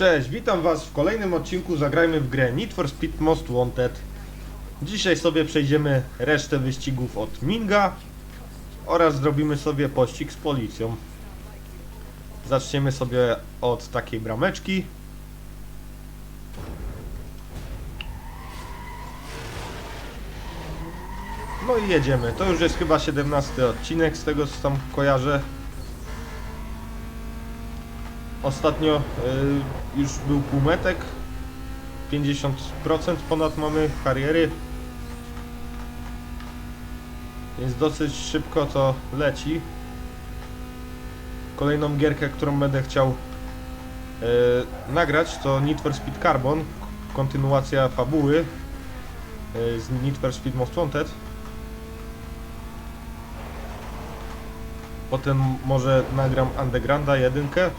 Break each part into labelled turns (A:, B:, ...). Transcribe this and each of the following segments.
A: Cześć, witam was w kolejnym odcinku Zagrajmy w grę Need for Speed Most Wanted. Dzisiaj sobie przejdziemy resztę wyścigów od Minga oraz zrobimy sobie pościg z policją. Zaczniemy sobie od takiej brameczki. No i jedziemy. To już jest chyba 17 odcinek z tego co tam kojarzę. Ostatnio y, już był półmetek. 50% ponad mamy kariery. Więc dosyć szybko to leci. Kolejną gierkę, którą będę chciał y, nagrać to Need for Speed Carbon. Kontynuacja fabuły y, z Need for Speed Most Wanted. Potem może nagram Undergrounda jedynkę.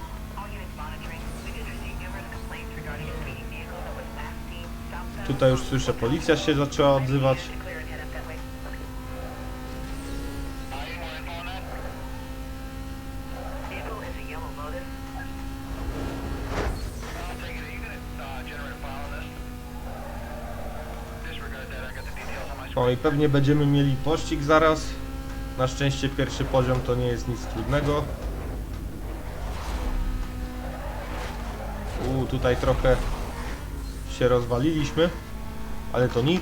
A: Tutaj już słyszę, policja się zaczęła odzywać. O i pewnie będziemy mieli pościg zaraz. Na szczęście pierwszy poziom to nie jest nic trudnego. U tutaj trochę się rozwaliliśmy, ale to nic.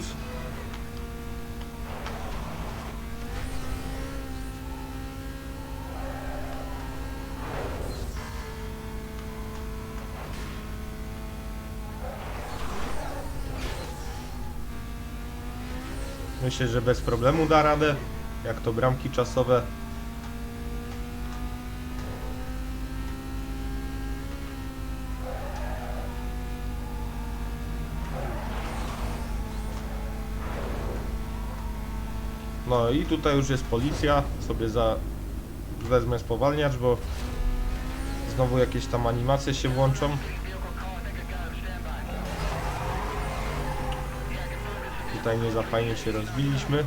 A: Myślę, że bez problemu da radę. Jak to bramki czasowe. No i tutaj już jest policja. Sobie za wezmę spowalniacz, bo znowu jakieś tam animacje się włączą. Tutaj nie za fajnie się rozbiliśmy.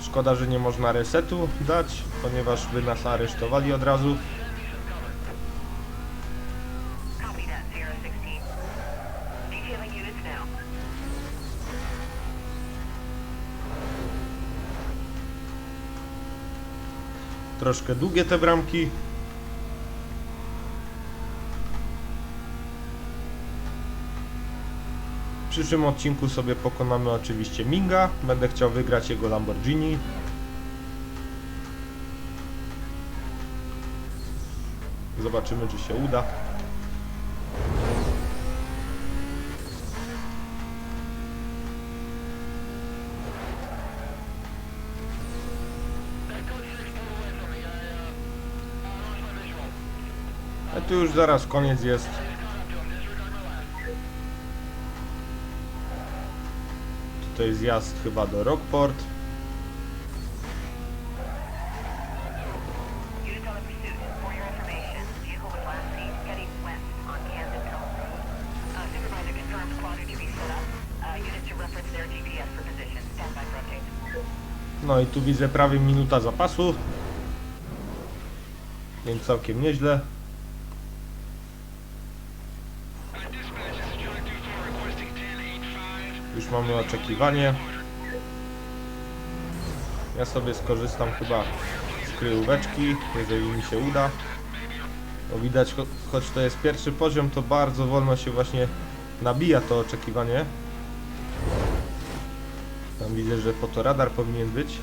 A: Szkoda, że nie można resetu dać, ponieważ by nas aresztowali od razu. Troszkę długie te bramki. W przyszłym odcinku sobie pokonamy oczywiście Minga. Będę chciał wygrać jego Lamborghini. Zobaczymy, czy się uda. Tu już zaraz koniec jest. Tutaj zjazd chyba do Rockport. No i tu widzę prawie minuta zapasu. Więc całkiem nieźle. Już mamy oczekiwanie. Ja sobie skorzystam chyba z kryjóweczki, jeżeli mi się uda. Bo widać, cho choć to jest pierwszy poziom, to bardzo wolno się właśnie nabija to oczekiwanie. Tam widzę, że fotoradar powinien być.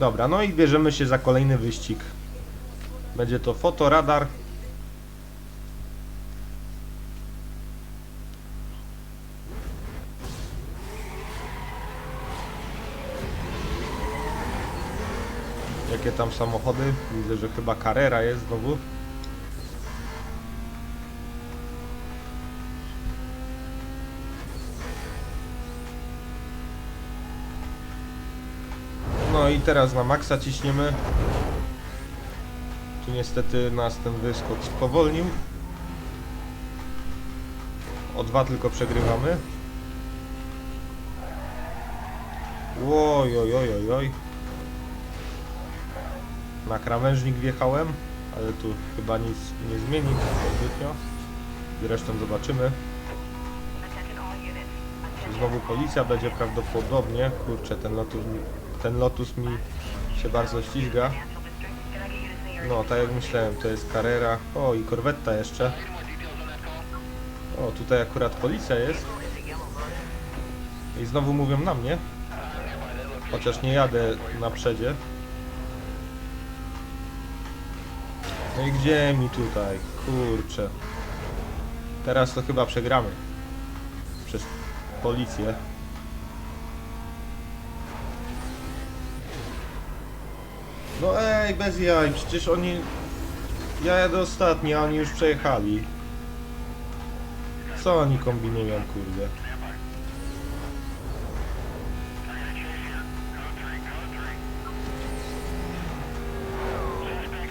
A: Dobra, no i bierzemy się za kolejny wyścig. Będzie to fotoradar. Jakie tam samochody? Widzę, że chyba Carrera jest znowu. I teraz na maksa ciśniemy. Tu niestety nas ten wyskok spowolnił. O dwa tylko przegrywamy. Oj, oj, oj, oj, oj. Na krawężnik wjechałem, ale tu chyba nic nie zmieni zbytnio. Zresztą zobaczymy. Czy znowu policja będzie prawdopodobnie. Kurczę, ten lotus, mi- ten lotus mi się bardzo
B: your
A: No, tak jak myślałem, to jest Carrera. O, i korwetta jeszcze. O, tutaj akurat policja jest. I znowu mówią na mnie. Chociaż nie jadę na przedzie. No i gdzie mi tutaj? Kurczę. Teraz to chyba przegramy. Przez policję. No ej, bez jaj, przecież oni... Ja jadę ostatni, a oni już przejechali. Co oni kombinują, kurde?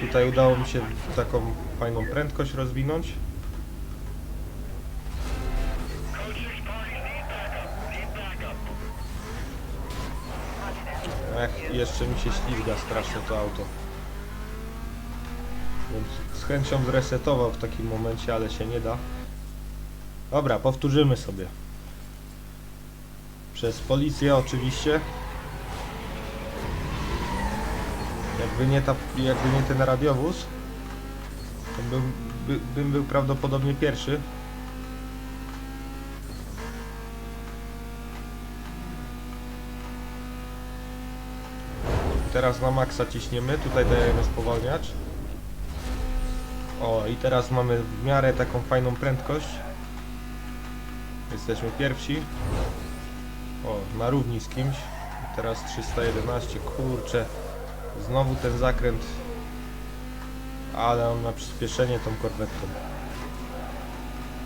A: Tutaj udało mi się taką fajną prędkość rozwinąć. Jeszcze mi się ślizga strasznie to auto. Więc z chęcią zresetował w takim momencie, ale się nie da. Dobra, powtórzymy sobie. Przez policję oczywiście. Jakby nie, ta, jakby nie ten radiowóz, to by, bym był prawdopodobnie pierwszy. Teraz na maksa ciśniemy, tutaj dajemy spowalniacz. O, i teraz mamy w miarę taką fajną prędkość. Jesteśmy pierwsi. O, na równi z kimś. I teraz 311, kurczę. Znowu ten zakręt. Ale on ma przyspieszenie tą korwetą.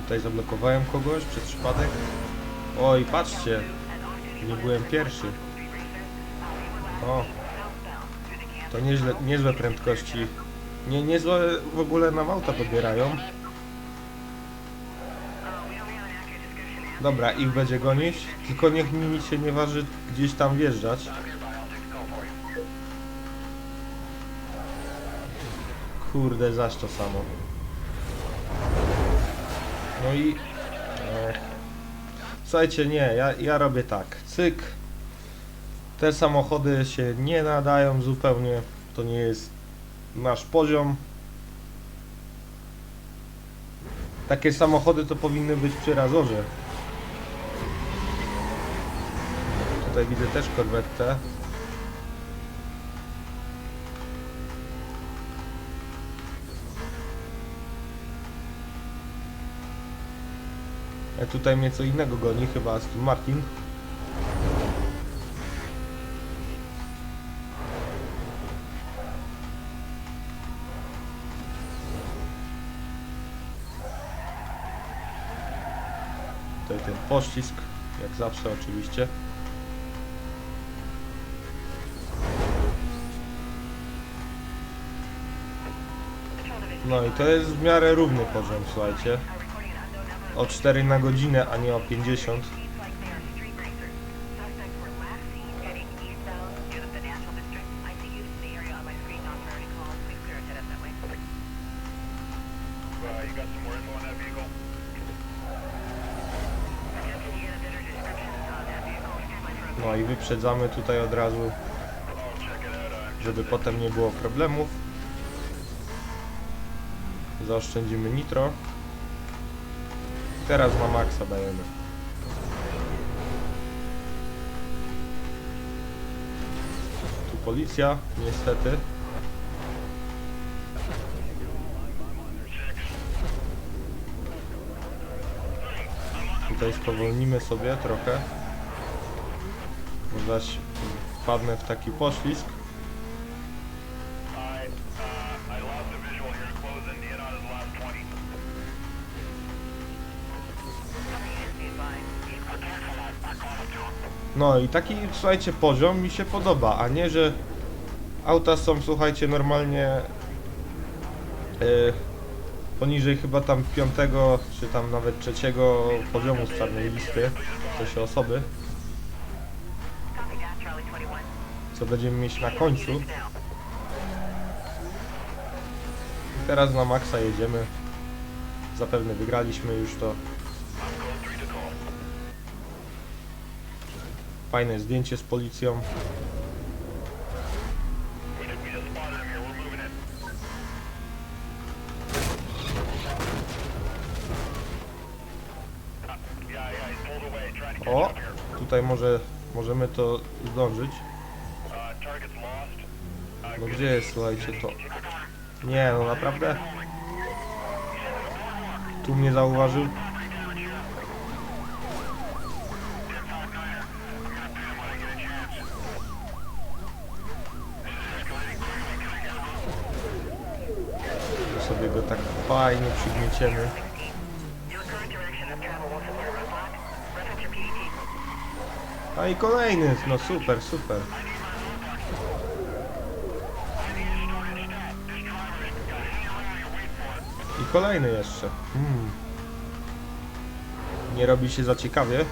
A: Tutaj zablokowałem kogoś przez przypadek. Oj, patrzcie. Nie byłem pierwszy. O. To nieźle, niezłe prędkości. Nie, niezłe w ogóle nam auta podbierają. Dobra, ich będzie gonić. Tylko niech mi nic się nie waży gdzieś tam wjeżdżać. Kurde, zaś to samo. No i... E, słuchajcie, nie, ja, ja robię tak. Cyk. Te samochody się nie nadają zupełnie. To nie jest nasz poziom. Takie samochody to powinny być przy razorze. Tutaj widzę też korwetę. E, tutaj mnie co innego goni, chyba Aston Martin. Pościsk, jak zawsze oczywiście. No i to jest w miarę równy poziom, słuchajcie. O 4 na godzinę, a nie o 50. wyprzedzamy tutaj od razu, żeby potem nie było problemów. Zaoszczędzimy nitro. Teraz na maksa dajemy. Tu policja, niestety. Tutaj spowolnimy sobie trochę. Zaś wpadnę w taki poślizg.
C: I, I lost the visual here. Closing in on his last 20.
A: No i taki, słuchajcie, poziom mi się podoba, a nie, że auta są, słuchajcie, normalnie e, poniżej chyba tam piątego, czy tam nawet trzeciego poziomu z czarnej listy, w sensie osoby, co będziemy mieć na końcu. I teraz na maksa jedziemy. Zapewne wygraliśmy już to. Fajne zdjęcie z policją. O, tutaj może możemy to zdążyć. No gdzie jest, słuchajcie, to... Nie, no naprawdę? Tu mnie zauważył? Tu sobie go tak fajnie przygnieciemy.
B: A
A: i kolejny, no super, super. I kolejny jeszcze. Hmm. Nie robi się za ciekawie.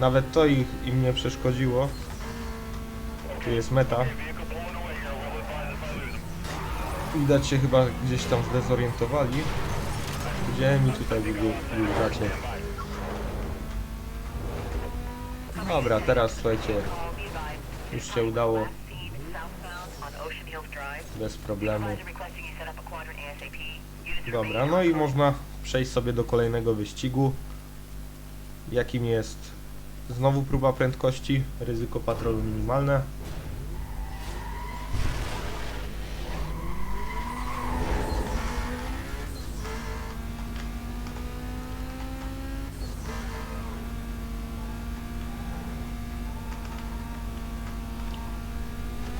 A: Nawet to ich, im nie przeszkodziło. Tu jest meta. Widać się chyba gdzieś tam zdezorientowali. Gdzie mi tutaj wygracie? Dobra, teraz słuchajcie, już się udało
B: ASAP. Units
A: Dobra, no i można przejść sobie do kolejnego wyścigu, jakim jest znowu próba prędkości, ryzyko patrolu minimalne.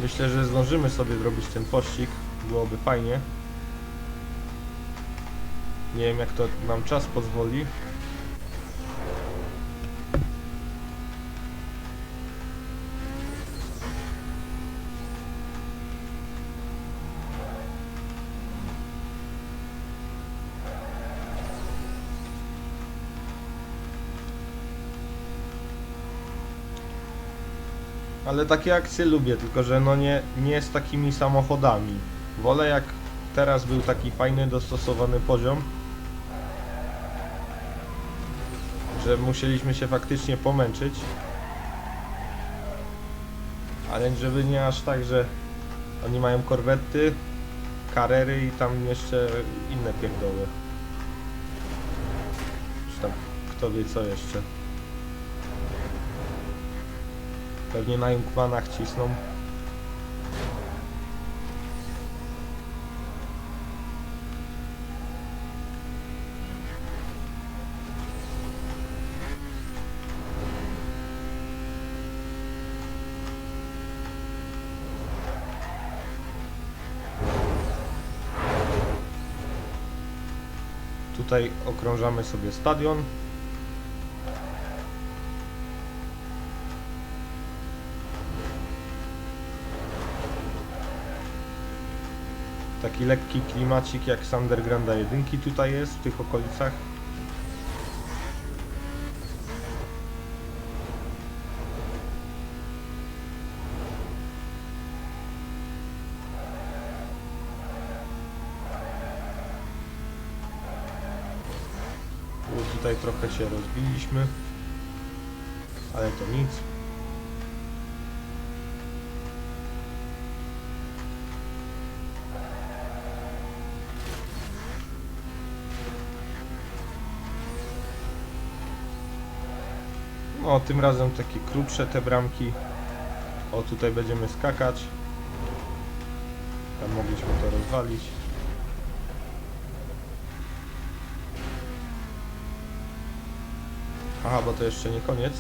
A: Myślę, że zdążymy sobie zrobić ten pościg, byłoby fajnie. Nie wiem jak to nam czas pozwoli. Ale takie akcje lubię, tylko że no nie, nie z takimi samochodami. Wolę jak teraz był taki fajny, dostosowany poziom. Że musieliśmy się faktycznie pomęczyć. Ale żeby nie aż tak, że oni mają korwety, karery i tam jeszcze inne pierdoły. Czy tam kto wie co jeszcze. Pewnie na Junkmanach cisną. Tutaj okrążamy sobie stadion. Taki lekki klimacik jak z Undergrounda 1 tutaj jest w tych okolicach. Tu tutaj trochę się rozbiliśmy, ale to nic. Tym razem takie krótsze te bramki. O, tutaj będziemy skakać. Tam mogliśmy to rozwalić. Aha, bo to jeszcze nie koniec.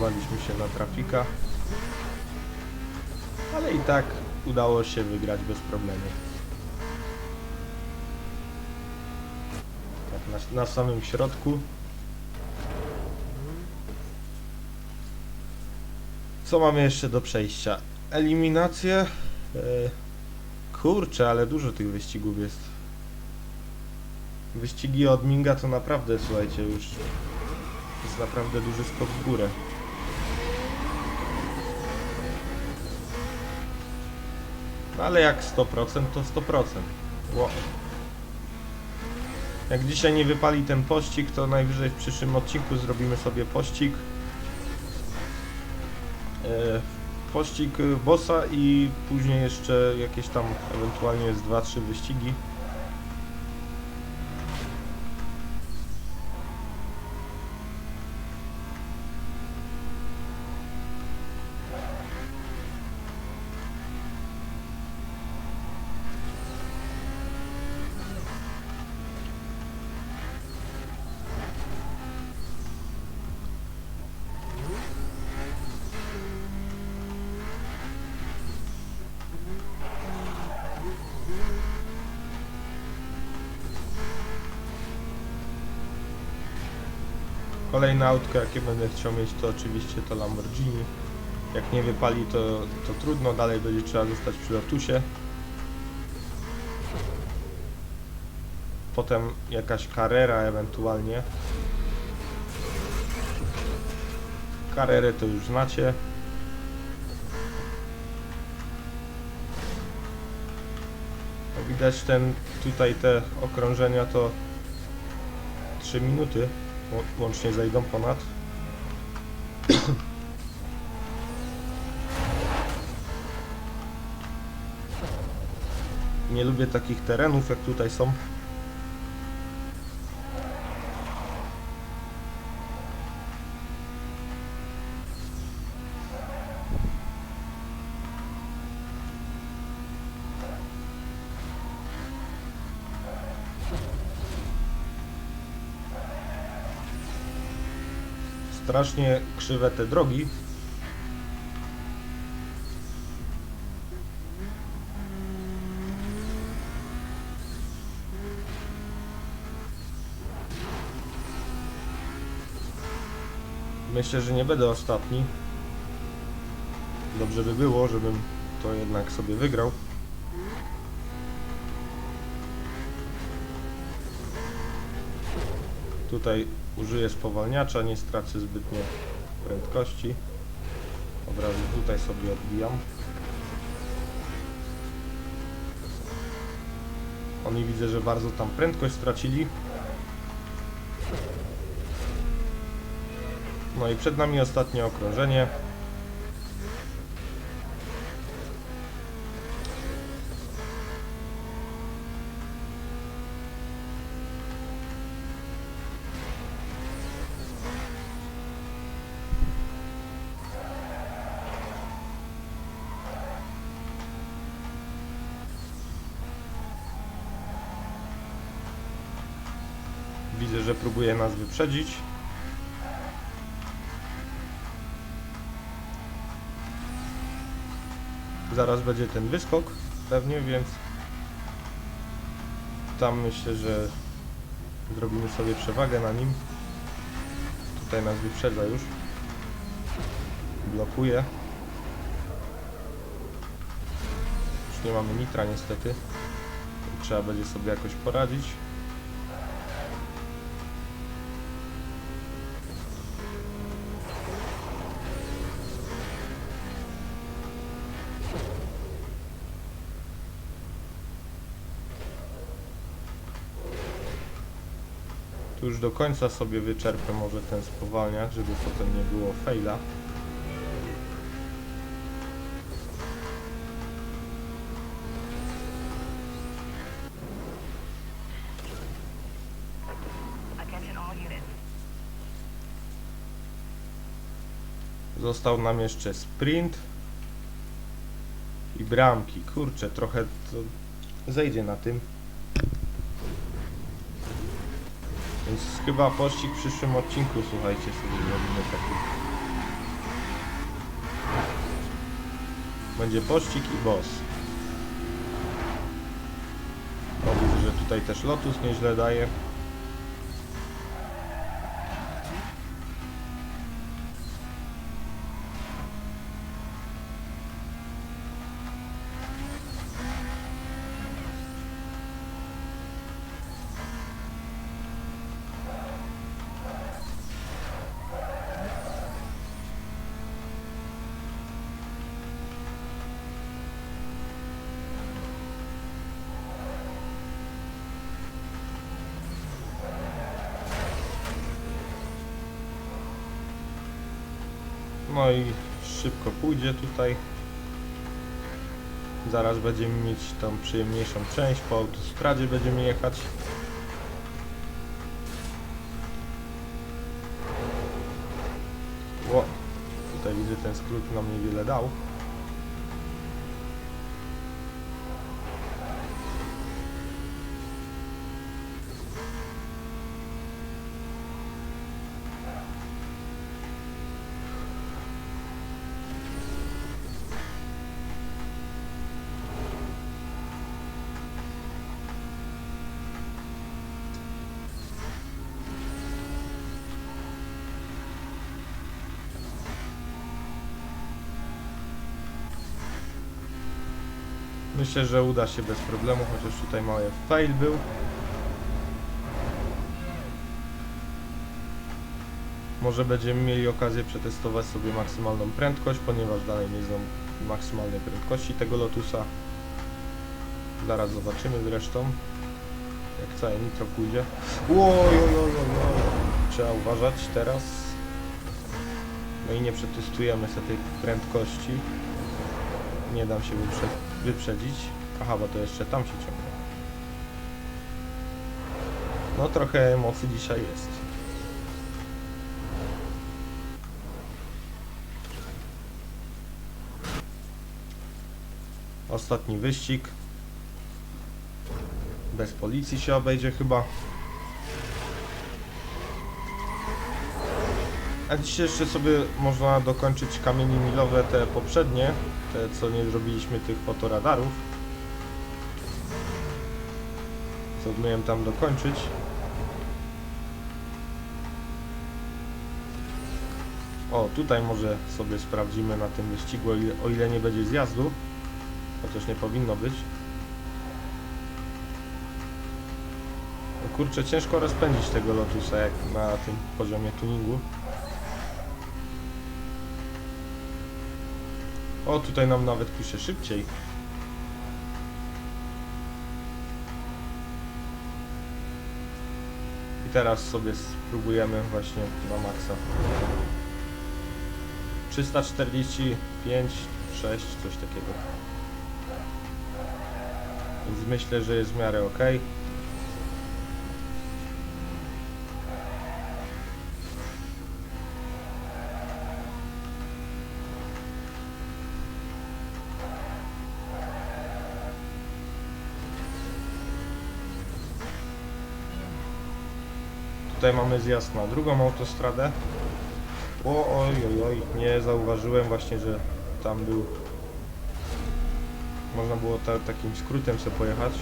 A: Wrąbaliśmy się na trafika. Ale i tak udało się wygrać bez problemu. Tak, na, na samym środku. Co mamy jeszcze do przejścia? Eliminację. E, kurczę, ale dużo tych wyścigów jest. Wyścigi od Minga to naprawdę, słuchajcie, już jest naprawdę duży skok w górę. No ale jak 100% to 100%. Ło. Jak dzisiaj nie wypali ten pościg, to najwyżej w przyszłym odcinku zrobimy sobie pościg. E, pościg bossa i później jeszcze jakieś tam ewentualnie z 2-3 wyścigi. Kolejne autko jakie będę chciał mieć to oczywiście to Lamborghini. Jak nie wypali to, to trudno, dalej będzie trzeba zostać przy Lotusie. Potem jakaś Carrera ewentualnie. Carrerę to już znacie. Widać ten tutaj te okrążenia to 3 minuty Łącznie zajdą ponad. Nie lubię takich terenów jak tutaj są. Strasznie krzywe te drogi. Myślę, że nie będę ostatni. Dobrze by było, żebym to jednak sobie wygrał. Tutaj użyję spowalniacza, nie stracę zbytnio prędkości. Od razu tutaj sobie odbijam. Oni widzę, że bardzo tam prędkość stracili. No i przed nami ostatnie okrążenie. Widzę, że próbuje nas wyprzedzić. Zaraz będzie ten wyskok, pewnie, więc tam myślę, że zrobimy sobie przewagę na nim. Tutaj nas wyprzedza już. Blokuje. Już nie mamy nitra niestety. Trzeba będzie sobie jakoś poradzić. Tu już do końca sobie wyczerpę może ten spowalniacz, żeby potem nie było faila. Został nam jeszcze sprint i bramki. Kurczę, trochę zejdzie na tym. Więc chyba pościg w przyszłym odcinku, słuchajcie, sobie zrobimy taki. Będzie pościg i boss. O, że tutaj też Lotus nieźle daje. No i szybko pójdzie tutaj. Zaraz będziemy mieć tą przyjemniejszą część, po autostradzie będziemy jechać. Ło, tutaj widzę ten skrót nam niewiele dał. Myślę, że uda się bez problemu, chociaż tutaj mały fail był. Może będziemy mieli okazję przetestować sobie maksymalną prędkość, ponieważ dalej nie znam maksymalnej prędkości tego Lotusa. Zaraz zobaczymy zresztą, jak całe nitro pójdzie. Oj, oj, oj, oj, oj. Trzeba uważać teraz. No i nie przetestujemy sobie tej prędkości. Nie dam się wyprze wyprzedzić. Aha, bo to jeszcze tam się ciągnie. No trochę emocji dzisiaj jest. Ostatni wyścig. Bez policji się obejdzie chyba. A dzisiaj jeszcze sobie można dokończyć kamienie milowe, te poprzednie, te co nie zrobiliśmy tych fotoradarów. Co miałem tam dokończyć. O, tutaj może sobie sprawdzimy na tym wyścigu, o ile, o ile nie będzie zjazdu. Chociaż nie powinno być. No kurczę, ciężko rozpędzić tego Lotusa jak na tym poziomie tuningu. O, tutaj nam nawet pisze szybciej. I teraz sobie spróbujemy właśnie na maksa. 345, 6, coś takiego. Więc myślę, że jest w miarę ok. Tutaj mamy zjazd na drugą autostradę. O, oj, oj, oj, nie zauważyłem właśnie, że tam był. Można było ta, takim skrótem sobie pojechać.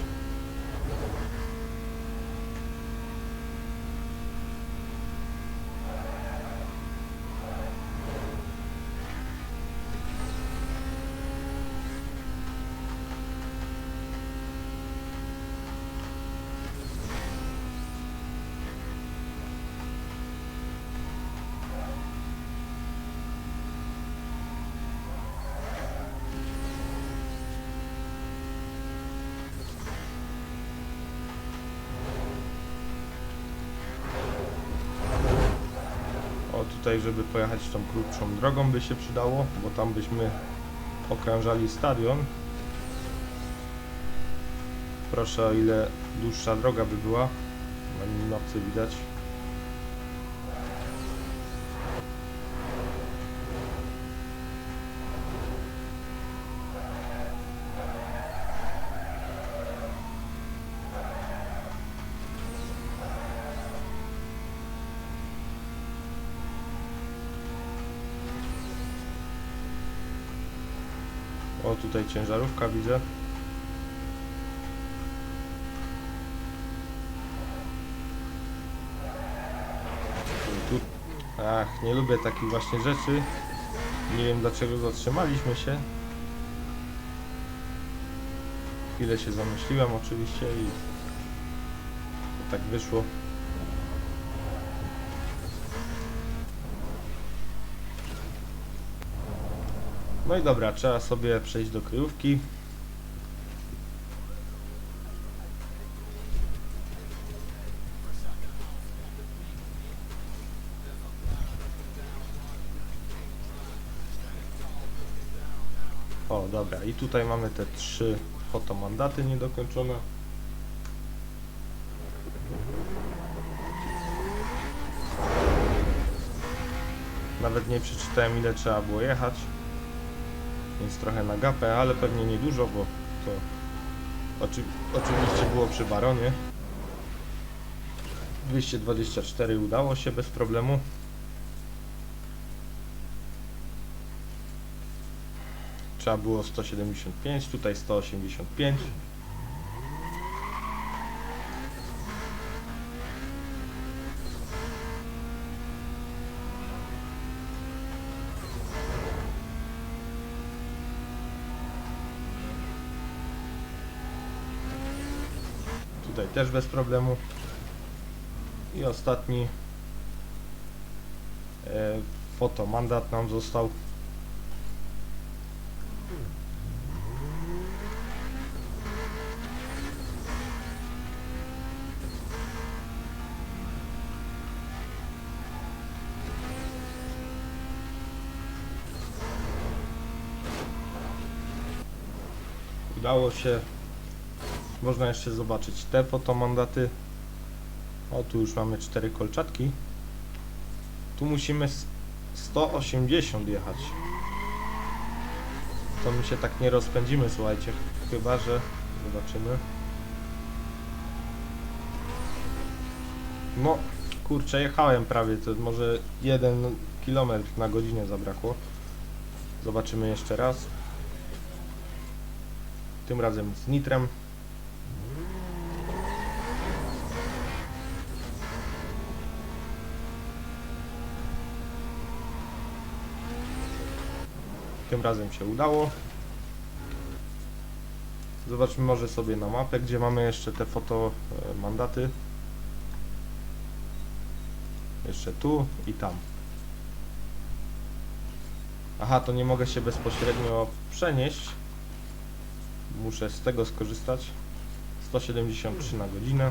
A: Tutaj, żeby pojechać tą krótszą drogą by się przydało, bo tam byśmy okrążali stadion. Proszę, o ile dłuższa droga by była. Na minimapce widać. O, tutaj ciężarówka widzę. Tu... Ach, nie lubię takich właśnie rzeczy. Nie wiem dlaczego zatrzymaliśmy się. Chwilę się zamyśliłem oczywiście i tak wyszło. No i dobra, trzeba sobie przejść do kryjówki. O, dobra, i tutaj mamy te trzy fotomandaty niedokończone. Nawet nie przeczytałem ile trzeba było jechać. Więc trochę na gapę, ale pewnie niedużo, bo to oczy, oczywiście było przy baronie. 224 udało się bez problemu. Trzeba było 175, tutaj 185. Tutaj też bez problemu. I ostatni e, fotomandat nam został. Udało się można jeszcze zobaczyć te fotomandaty. O, tu już mamy cztery kolczatki. Tu musimy s- 180 jechać. To my się tak nie rozpędzimy, słuchajcie. Chyba, że zobaczymy. No, kurczę, jechałem prawie, to może 1 km na godzinę zabrakło. Zobaczymy jeszcze raz. Tym razem z nitrem. Tym razem się udało. Zobaczmy może sobie na mapę, gdzie mamy jeszcze te foto e. Jeszcze tu i tam. Aha, to nie mogę się bezpośrednio przenieść. Muszę z tego skorzystać. 173 na godzinę.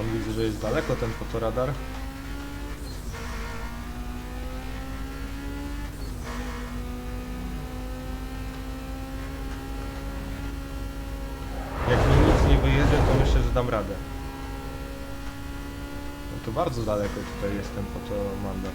A: On widzę, że jest daleko ten fotoradar. Jak mi nic nie wyjedzie, to myślę, że dam radę. No to bardzo daleko tutaj jest ten fotomandat.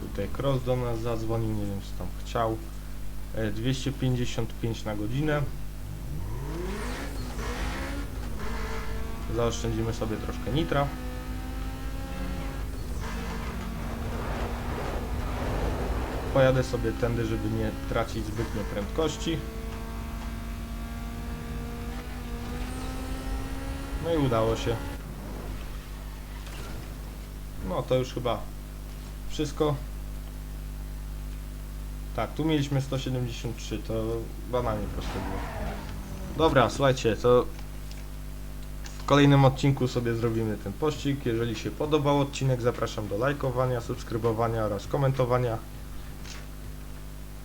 A: Tutaj Cross do nas zadzwonił, nie wiem co tam chciał. E, 255 na godzinę. Zaoszczędzimy sobie troszkę nitra. Pojadę sobie tędy, żeby nie tracić zbytnio prędkości. No i udało się. No to już chyba wszystko. Tak, tu mieliśmy 173, to banalnie proste było. Dobra, słuchajcie, to w kolejnym odcinku sobie zrobimy ten pościg. Jeżeli się podobał odcinek, zapraszam do lajkowania, subskrybowania oraz komentowania.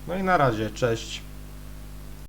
A: No i na razie, cześć.